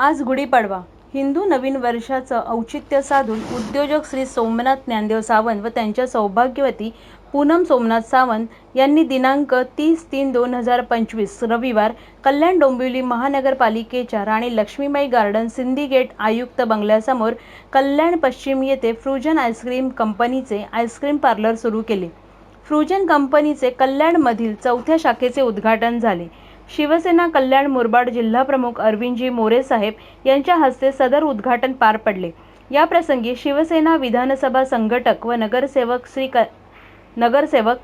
आज गुढीपाडवा हिंदू नवीन वर्षाचं औचित्य साधून उद्योजक श्री सोमनाथ ज्ञानदेव सावंत व त्यांच्या सौभाग्यवती पूनम सोमनाथ सावंत यांनी दिनांक तीस तीन दोन हजार पंचवीस रविवार कल्याण डोंबिवली महानगरपालिकेच्या राणी लक्ष्मीबाई गार्डन सिंदीगेट आयुक्त बंगल्यासमोर कल्याण पश्चिम येथे फ्रुजन आईस्क्रीम कंपनीचे आईस्क्रीम पार्लर सुरू केले. फ्रुजन कंपनीचे कल्याणमधील चौथ्या शाखेचे उद्घाटन झाले. शिवसेना कल्याण मुरबाड जिल्हाप्रमुख अरविंदजी मोरे साहेब यांच्या हस्ते सदर उद्घाटन पार पडले. याप्रसंगी शिवसेना विधानसभा संघटक व नगरसेवक श्री क नगरसेवक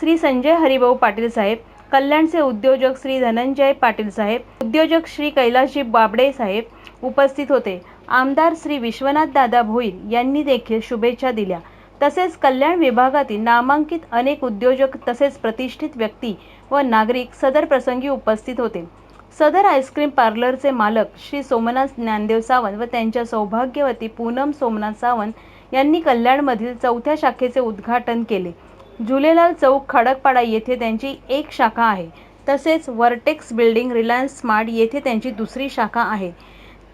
श्री संजय हरिभाऊ पाटील साहेब कल्याणचे उद्योजक श्री धनंजय पाटील साहेब उद्योजक श्री कैलासजी बाबडे साहेब उपस्थित होते. आमदार श्री विश्वनाथ दादा भोईर यांनी देखील शुभेच्छा दिल्या. तसेच कल्याण विभागातील नामांकित अनेक उद्योजक तसेच प्रतिष्ठित व्यक्ती व नागरिक सदर प्रसंगी उपस्थित होते. सदर आईस्क्रीम पार्लरचे मालक श्री सोमनाथ ज्ञानदेव सावंत व त्यांच्या सौभाग्यवती पूनम सोमनाथ सावंत यांनी कल्याणमधील चौथ्या शाखेचे उद्घाटन केले. झुलेलाल चौक खडकपाडा येथे त्यांची एक शाखा आहे. तसेच वर्टेक्स बिल्डिंग रिलायन्स स्मार्ट येथे त्यांची दुसरी शाखा आहे.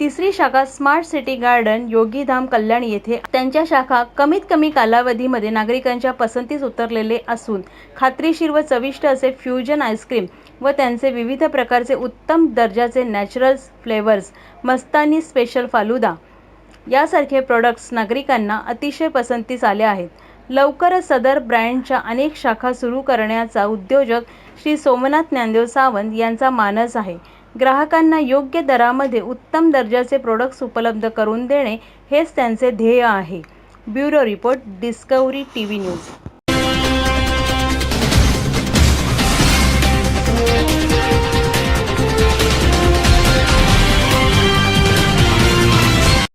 तिसरी शाखा smart city garden Yogidham Kalyan येथे त्यांच्या शाखा कमीत कमी कालावधीमध्ये नागरिकांच्या पसंतीस उतरलेले असून खात्रीशीर व चविष्ट असे फ्युजन आईस्क्रीम व त्यांचे विविध प्रकारचे उत्तम दर्जाचे natural flavours mastani special falooda यासारखे प्रॉडक्ट्स नागरिकांना अतिशय पसंतीस आले आहेत. लवकरच सदर ब्रँडच्या अनेक शाखा सुरू करण्याचा उद्योजक श्री सोमनाथ ज्ञानदेव सावंत यांचा मानस आहे. ग्राहकांना योग्य दरामध्ये उत्तम दर्जाचे प्रोडक्ट्स उपलब्ध करून देणे हेच त्यांचे ध्येय आहे. Bureau report Discovery T V news.